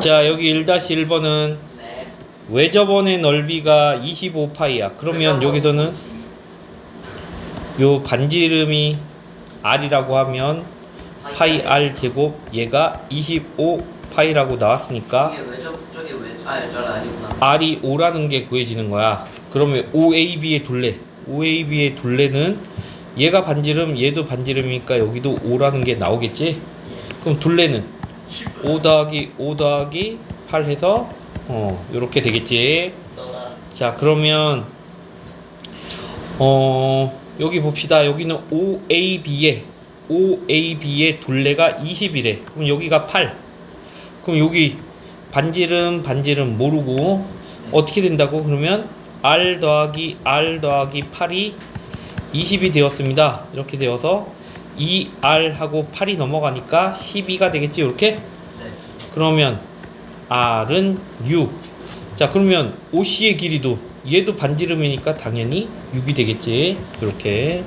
자 여기 1-1번은 네. 외접원의 넓이가 25파이야. 그러면 여기서는 요 반지름이 r이라고 하면 파이 r 제곱 얘가 25파이라고 나왔으니까 이게 저는 아니구나. r이 5라는 게 구해지는 거야. 그러면 OAB의 둘레, OAB의 둘레는 얘가 반지름, 얘도 반지름이니까 여기도 5라는 게 나오겠지? 그럼 둘레는 5 더하기 5 더하기 8 해서 어 요렇게 되겠지. 자 그러면 어 여기 봅시다. 여기는 OAB의 OAB의 둘레가 20이래. 그럼 여기가 8. 그럼 여기 반지름 반지름 모르고 어떻게 된다고? 그러면 R 더하기 R 더하기 8이 20이 되었습니다. 이렇게 되어서 2R하고 8이 넘어가니까 12가 되겠지 이렇게? 네. 그러면 R은 6. 자, 그러면 OC의 길이도 얘도 반지름이니까 당연히 6이 되겠지. 이렇게.